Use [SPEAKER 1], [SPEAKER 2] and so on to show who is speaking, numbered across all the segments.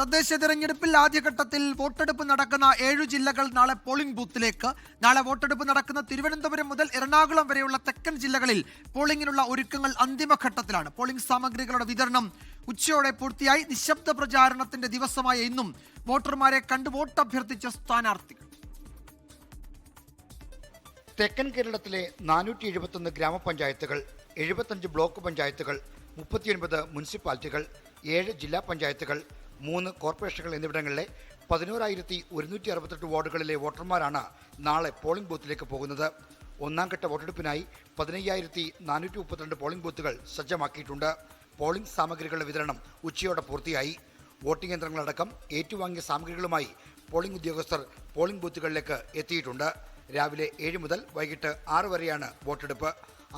[SPEAKER 1] തദ്ദേശ തിരഞ്ഞെടുപ്പിൽ ആദ്യഘട്ടത്തിൽ വോട്ടെടുപ്പ് നടക്കുന്ന ഏഴു ജില്ലകൾ നാളെ പോളിംഗ് ബൂത്തിലേക്ക് നാളെ വോട്ടെടുപ്പ് നടക്കുന്ന തിരുവനന്തപുരം മുതൽ എറണാകുളം വരെയുള്ള തെക്കൻ ജില്ലകളിൽ പോളിംഗിനുള്ള ഒരുക്കങ്ങൾ അന്തിമഘട്ടത്തിലാണ് പോളിംഗ് സാമഗ്രികളുടെ വിതരണം ഉച്ചയോടെ പൂർത്തിയായി നിശബ്ദ പ്രചാരണത്തിന്റെ ദിവസമായ ഇന്നും വോട്ടർമാരെ കണ്ട് വോട്ട് അഭ്യർത്ഥിച്ച സ്ഥാനാർത്ഥികൾ
[SPEAKER 2] തെക്കൻ കേരളത്തിലെ നാനൂറ്റി എഴുപത്തൊന്ന് ഗ്രാമപഞ്ചായത്തുകൾ എഴുപത്തഞ്ച് ബ്ലോക്ക് പഞ്ചായത്തുകൾ മുപ്പത്തിയൊൻപത് മുനിസിപ്പാലിറ്റികൾ ഏഴ് ജില്ലാ പഞ്ചായത്തുകൾ മൂന്ന് കോർപ്പറേഷനുകൾ എന്നിവിടങ്ങളിലെ പതിനോരായിരത്തി ഒരുന്നൂറ്റി അറുപത്തെട്ട് വാർഡുകളിലെ വോട്ടർമാരാണ് നാളെ പോളിംഗ് ബൂത്തിലേക്ക് പോകുന്നത് ഒന്നാം ഘട്ട വോട്ടെടുപ്പിനായി പതിനയ്യായിരത്തി നാനൂറ്റി മുപ്പത്തിരണ്ട് പോളിംഗ് ബൂത്തുകൾ സജ്ജമാക്കിയിട്ടുണ്ട് പോളിംഗ് സാമഗ്രികളുടെ വിതരണം ഉച്ചയോടെ പൂർത്തിയായി വോട്ടിംഗ് യന്ത്രങ്ങളടക്കം ഏറ്റുവാങ്ങിയ സാമഗ്രികളുമായി പോളിംഗ് ഉദ്യോഗസ്ഥർ പോളിംഗ് ബൂത്തുകളിലേക്ക് എത്തിയിട്ടുണ്ട് രാവിലെ ഏഴ് മുതൽ വൈകിട്ട് ആറ് വരെയാണ് വോട്ടെടുപ്പ്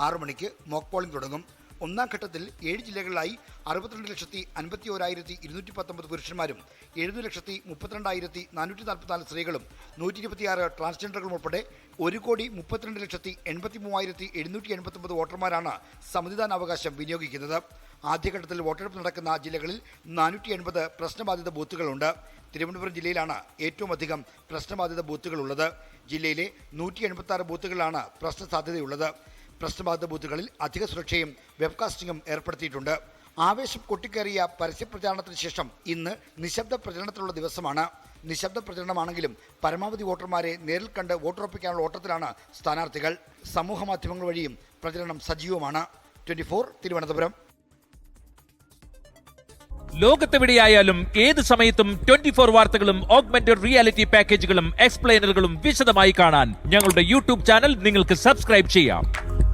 [SPEAKER 2] ആറു മണിക്ക് മോക്ക് പോളിംഗ് തുടങ്ങും ഒന്നാം ഘട്ടത്തിൽ ഏഴ് ജില്ലകളിലായി അറുപത്തിരണ്ട് ലക്ഷത്തി അൻപത്തി ഓരായിരത്തി ഇരുന്നൂറ്റി പത്തൊമ്പത് പുരുഷന്മാരും എഴുപത് ലക്ഷത്തി മുപ്പത്തിരണ്ടായിരത്തി നാനൂറ്റി നാൽപ്പത്തിനാല് സ്ത്രീകളും നൂറ്റി ഇരുപത്തിയാറ് ട്രാൻസ്ജെൻഡറുകളും ഉൾപ്പെടെ ഒരു കോടി മുപ്പത്തിരണ്ട് ലക്ഷത്തി എൺപത്തി മൂവായിരത്തി എഴുന്നൂറ്റി എൺപത്തൊമ്പത് വോട്ടർമാരാണ് സമ്മതിദാന അവകാശം വിനിയോഗിക്കുന്നത് ആദ്യഘട്ടത്തിൽ വോട്ടെടുപ്പ് നടക്കുന്ന ജില്ലകളിൽ നാനൂറ്റി എൺപത് പ്രശ്നബാധിത ബൂത്തുകളുണ്ട് തിരുവനന്തപുരം ജില്ലയിലാണ് ഏറ്റവും അധികം പ്രശ്നബാധിത ബൂത്തുകളുള്ളത് ജില്ലയിലെ നൂറ്റി എൺപത്തി ആറ് ബൂത്തുകളിലാണ് പ്രശ്ന സാധ്യതയുള്ളത് പ്രശ്നബാധ ബൂത്തുകളിൽ അധിക സുരക്ഷയും വെബ്കാസ്റ്റിംഗും ഏർപ്പെടുത്തിയിട്ടുണ്ട് ആവേശം കൊട്ടിക്കേറിയ പരസ്യപ്രചാരണത്തിന് ശേഷം ഇന്ന് നിശബ്ദ പ്രചരണത്തിലുള്ള ദിവസമാണ് നിശബ്ദ പ്രചരണമാണെങ്കിലും പരമാവധി വോട്ടർമാരെ നേരിൽ കണ്ട് വോട്ടുറപ്പിക്കാനുള്ള ഓട്ടത്തിലാണ് സ്ഥാനാർത്ഥികൾ സമൂഹമാധ്യമങ്ങൾ വഴിയും പ്രചരണം സജീവമാണ് ട്വന്റി ഫോർ തിരുവനന്തപുരം
[SPEAKER 3] ലോകത്തെവിടെയായാലും ഏത് സമയത്തും ട്വന്റി ഫോർ വാർത്തകളും ഓഗ്മെന്റഡ് റിയാലിറ്റി പാക്കേജുകളും എക്സ്പ്ലെയിനറുകളും വിശദമായി കാണാൻ ഞങ്ങളുടെ യൂട്യൂബ് ചാനൽ നിങ്ങൾക്ക് സബ്സ്ക്രൈബ് ചെയ്യാം